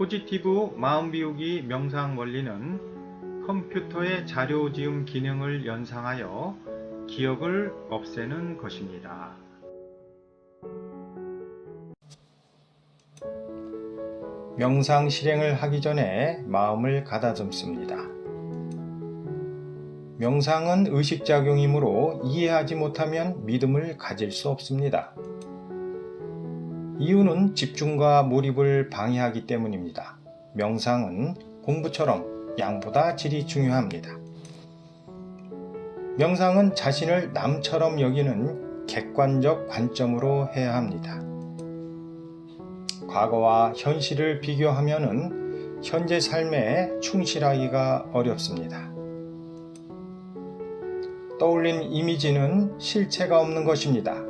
포지티브 마음 비우기 명상 원리는 컴퓨터의 자료 지움 기능을 연상하여 기억을 없애는 것입니다. 명상 실행을 하기 전에 마음을 가다듬습니다. 명상은 의식작용이므로 이해하지 못하면 믿음을 가질 수 없습니다. 이유는 집중과 몰입을 방해하기 때문입니다. 명상은 공부처럼 양보다 질이 중요합니다. 명상은 자신을 남처럼 여기는 객관적 관점으로 해야 합니다. 과거와 현실을 비교하면 현재 삶에 충실하기가 어렵습니다. 떠올린 이미지는 실체가 없는 것입니다.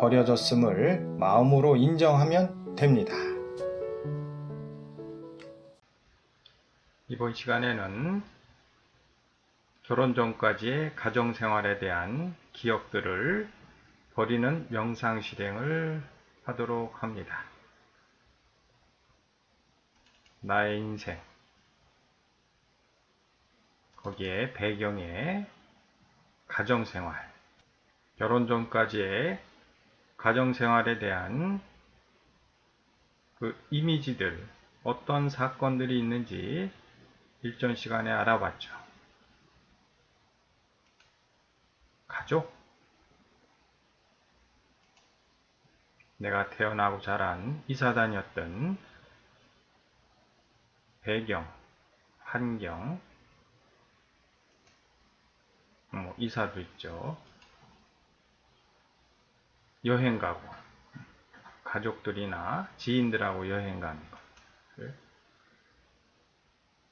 버려졌음을 마음으로 인정하면 됩니다. 이번 시간에는 결혼 전까지의 가정 생활에 대한 기억들을 버리는 명상 실행을 하도록 합니다. 나의 인생 거기에 배경에 가정생활 결혼 전까지의 가정생활에 대한 그 이미지들 어떤 사건들이 있는지 일전 시간에 알아봤죠. 가족 내가 태어나고 자란 이사단이었던 배경, 환경, 뭐 이사도 있죠. 여행 가고 가족들이나 지인들하고 여행 가는 것.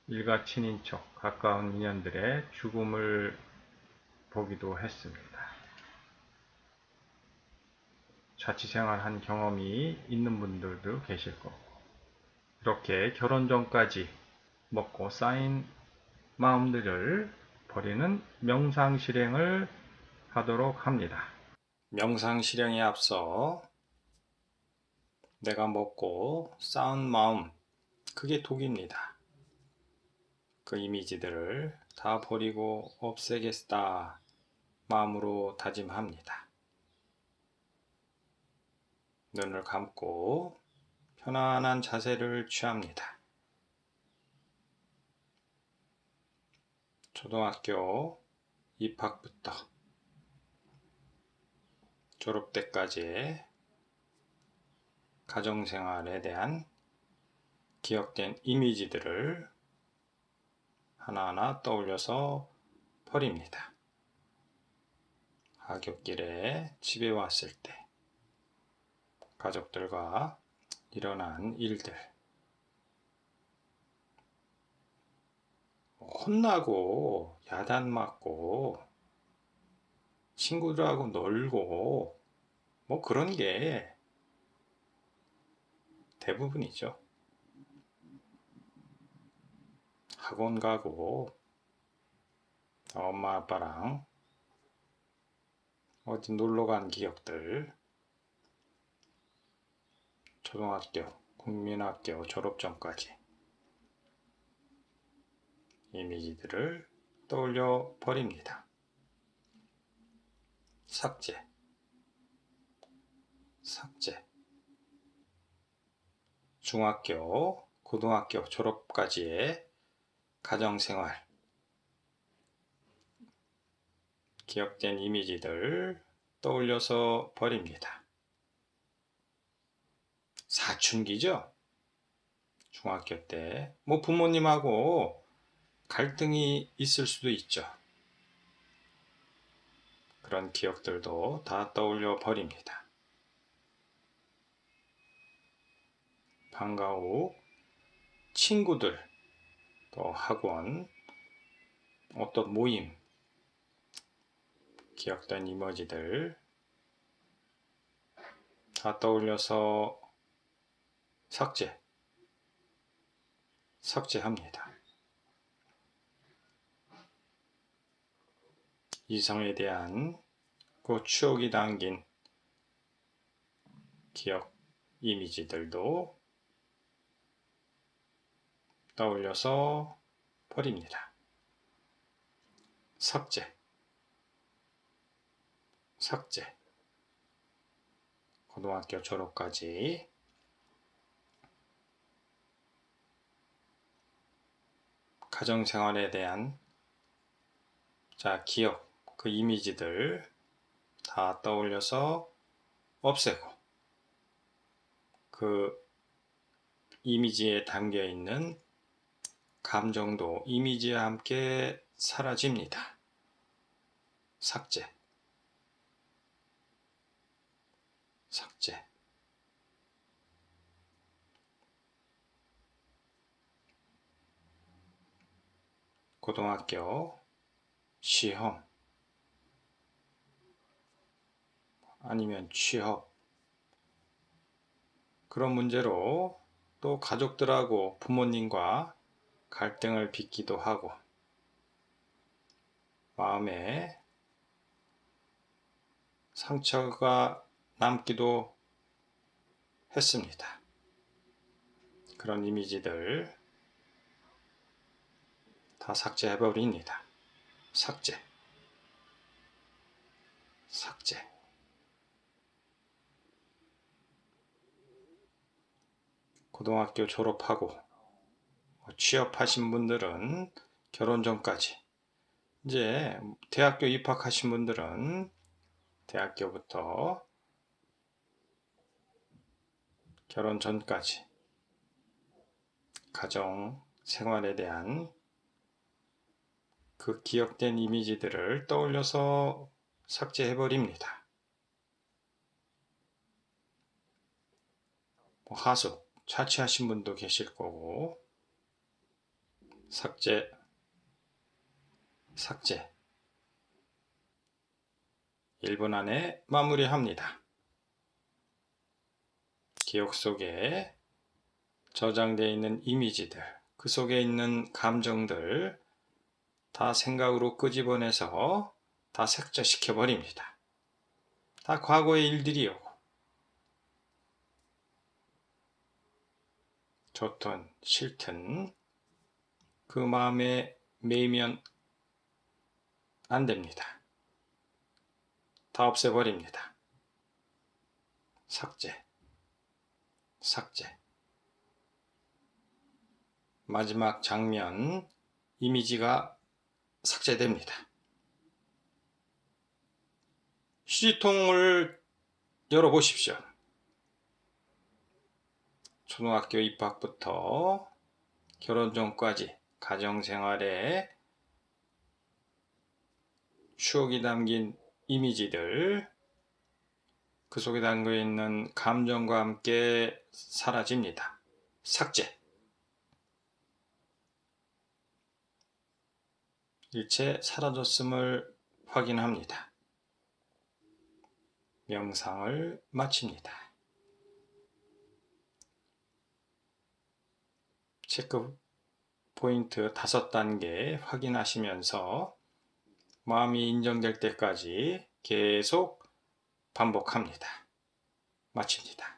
일가 친인척, 가까운 인연들의 죽음을 보기도 했습니다. 자취생활 한 경험이 있는 분들도 계실 거고. 이렇게 결혼 전까지 먹고 쌓인 마음들을 버리는 명상 실행을 하도록 합니다. 명상 실행에 앞서 내가 먹고 쌓은 마음, 그게 독입니다. 그 이미지들을 다 버리고 없애겠다 마음으로 다짐합니다. 눈을 감고 편안한 자세를 취합니다. 초등학교 입학부터 졸업 때까지의 가정생활에 대한 기억된 이미지들을 하나하나 떠올려서 버립니다. 하굣길에 집에 왔을 때 가족들과 일어난 일들 혼나고 야단 맞고 친구들하고 놀고 뭐 그런 게 대부분이죠. 학원 가고 엄마 아빠랑 어디 놀러 간 기억들 초등학교, 국민학교 졸업 전까지 이미지들을 떠올려 버립니다. 삭제, 삭제. 중학교, 고등학교 졸업까지의 가정생활, 기억된 이미지들 떠올려서 버립니다. 사춘기죠? 중학교 때. 뭐 부모님하고 갈등이 있을 수도 있죠. 그런 기억들도 다 떠올려 버립니다. 방과 후 친구들, 또 학원, 어떤 모임, 기억된 이머지들 다 떠올려서 삭제, 삭제합니다. 이성에 대한 그 추억이 담긴 기억, 이미지들도 떠올려서 버립니다. 삭제, 삭제. 고등학교 졸업까지 가정생활에 대한 자 기억, 그 이미지들 다 떠올려서 없애고 그 이미지에 담겨 있는 감정도 이미지와 함께 사라집니다. 삭제. 삭제. 고등학교 시험 아니면 취업 그런 문제로 또 가족들하고 부모님과 갈등을 빚기도 하고 마음에 상처가 남기도 했습니다. 그런 이미지들 다 삭제해버립니다. 삭제. 삭제. 고등학교 졸업하고 취업하신 분들은 결혼 전까지 이제 대학교 입학하신 분들은 대학교부터 결혼 전까지 가정 생활에 대한 그 기억된 이미지들을 떠올려서 삭제해 버립니다. 뭐 하숙, 자취하신 분도 계실 거고 삭제, 삭제 1분 안에 마무리합니다. 기억 속에 저장되어 있는 이미지들, 그 속에 있는 감정들 다 생각으로 끄집어내서 다 삭제시켜 버립니다. 다 과거의 일들이요. 좋든 싫든 그 마음에 매이면 안 됩니다. 다 없애버립니다. 삭제, 삭제. 마지막 장면 이미지가 삭제됩니다. 휴지통을 열어보십시오. 초등학교 입학부터 결혼 전까지 가정생활에 추억이 담긴 이미지들 그 속에 담겨 있는 감정과 함께 사라집니다. 삭제 일체 사라졌음을 확인합니다. 명상을 마칩니다. 체크 포인트 다섯 단계 확인하시면서 마음이 인정될 때까지 계속 반복합니다. 마칩니다.